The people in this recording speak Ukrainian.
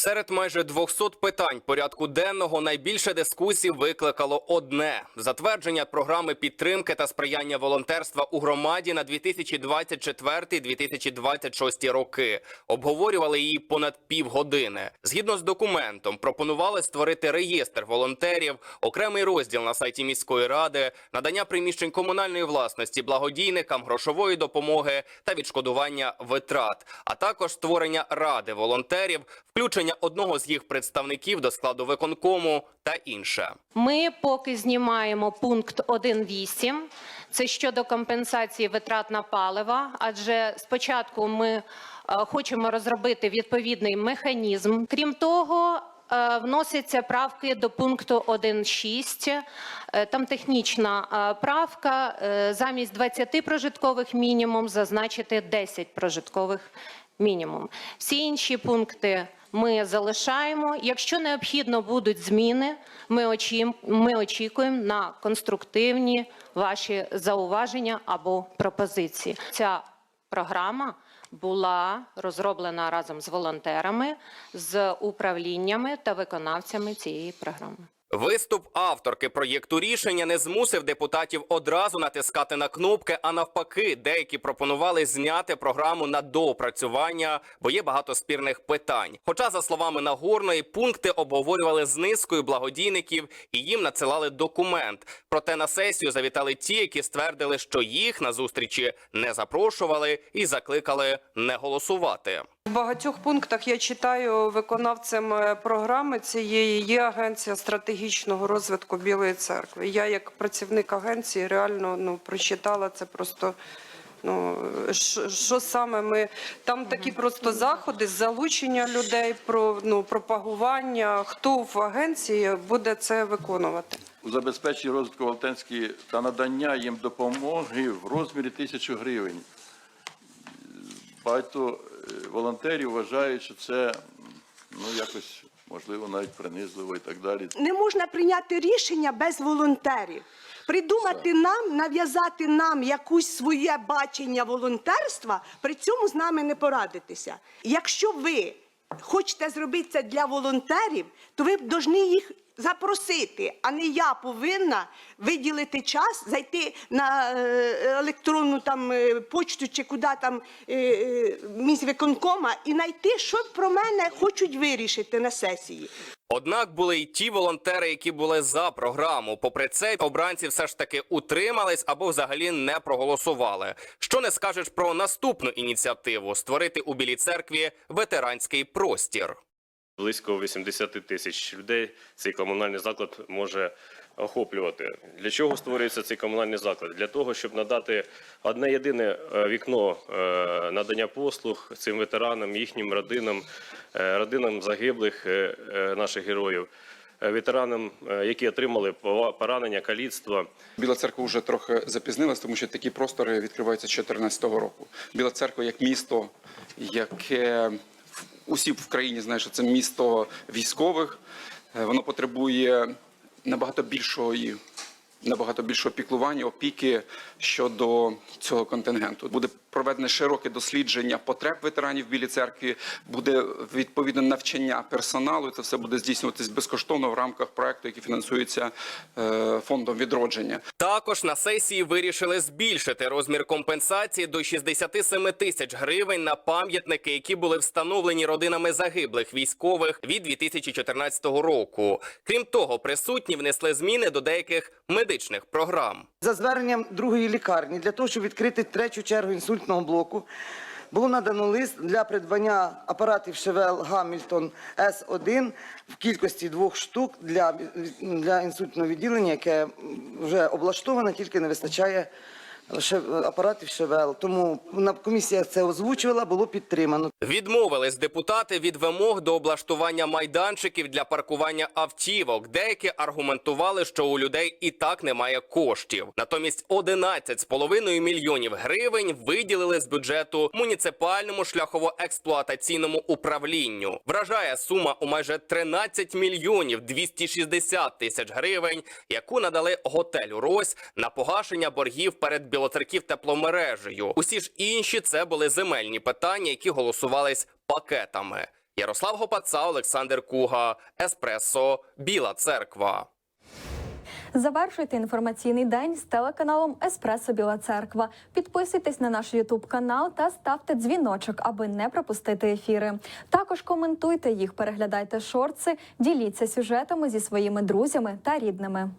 Серед майже 200 питань порядку денного найбільше дискусій викликало одне затвердження програми підтримки та сприяння волонтерства у громаді на 2024-2026 роки. Обговорювали її понад півгодини. Згідно з документом, пропонували створити реєстр волонтерів, окремий розділ на сайті міської ради, надання приміщень комунальної власності благодійникам, грошової допомоги та відшкодування витрат, а також створення ради волонтерів, включення одного з їх представників до складу виконкому та інше. Ми поки знімаємо пункт 1.8. Це щодо компенсації витрат на паливо, адже спочатку ми е, хочемо розробити відповідний механізм. Крім того, е, вносяться правки до пункту 1.6. Е, Там технічна правка замість 20 прожиткових мінімум зазначити 10 прожиткових мінімум. Всі інші пункти ми залишаємо. Якщо необхідно будуть зміни, ми, очі... ми очікуємо на конструктивні ваші зауваження або пропозиції. Ця програма була розроблена разом з волонтерами, з управліннями та виконавцями цієї програми. Виступ авторки проєкту рішення не змусив депутатів одразу натискати на кнопки, а навпаки, деякі пропонували зняти програму на доопрацювання, бо є багато спірних питань. Хоча, за словами Нагорної, пункти обговорювали з низкою благодійників і їм надсилали документ. Проте на сесію завітали ті, які ствердили, що їх на зустрічі не запрошували і закликали не голосувати. В багатьох пунктах я читаю виконавцем е, програми цієї є агенція стратегічного розвитку Білої церкви. Я, як працівник агенції, реально ну прочитала це просто. Ну що, що саме ми там такі просто заходи, залучення людей, про ну пропагування. Хто в агенції буде це виконувати? у забезпеченні розвитку волонтерської та надання їм допомоги в розмірі тисячі гривень. Багато волонтерів вважають, що це ну якось можливо навіть принизливо і так далі. не можна прийняти рішення без волонтерів. Придумати нам, нав'язати нам якусь своє бачення волонтерства, при цьому з нами не порадитися. Якщо ви хочете зробити це для волонтерів, то ви б повинні їх запросити, а не я повинна виділити час, зайти на е, електронну там е, почту чи куди там е, е, міськвиконкома і знайти, що про мене хочуть вирішити на сесії. Однак були й ті волонтери, які були за програму. Попри це, обранці все ж таки утримались або взагалі не проголосували. Що не скажеш про наступну ініціативу створити у Білій церкві ветеранський простір. Близько 80 тисяч людей цей комунальний заклад може охоплювати. Для чого створюється цей комунальний заклад? Для того, щоб надати одне єдине е, вікно е, надання послуг цим ветеранам, їхнім родинам, е, родинам загиблих наших героїв, ветеранам, які отримали поранення, каліцтво. Біла церква вже трохи запізнилась, тому що такі простори відкриваються з 2014 року. Біла церква як місто, яке усі в країні знають, що це місто військових. Е, Воно потребує набагато більшої. Набагато більшого піклування, опіки щодо цього контингенту. Буде проведене широке дослідження потреб ветеранів в Білій церкві, буде відповідне навчання персоналу. Це все буде здійснюватись безкоштовно в рамках проекту, який фінансується е, фондом відродження. Також на сесії вирішили збільшити розмір компенсації до 67 тисяч гривень на пам'ятники, які були встановлені родинами загиблих військових від 2014 року. Крім того, присутні внесли зміни до деяких медичних програм. За зверненням другої лікарні для того, щоб відкрити третю чергу інсультного блоку, було надано лист для придбання апаратів ШВЛ Гамільтон С1 в кількості двох штук для, для інсультного відділення, яке вже облаштоване, тільки не вистачає апаратів ШВЛ. Тому на комісія це озвучувала, було підтримано. Відмовились депутати від вимог до облаштування майданчиків для паркування автівок. Деякі аргументували, що у людей і так немає коштів. Натомість 11,5 мільйонів гривень виділили з бюджету муніципальному шляхово-експлуатаційному управлінню. Вражає сума у майже 13 мільйонів 260 тисяч гривень, яку надали готелю Рось на погашення боргів перед білоцерків тепломережею. Усі ж інші це були земельні питання, які голосувались пакетами. Ярослав Гопаца, Олександр Куга, Еспресо, Біла Церква. Завершуйте інформаційний день з телеканалом Еспресо Біла Церква. Підписуйтесь на наш Ютуб канал та ставте дзвіночок, аби не пропустити ефіри. Також коментуйте їх, переглядайте шорти, діліться сюжетами зі своїми друзями та рідними.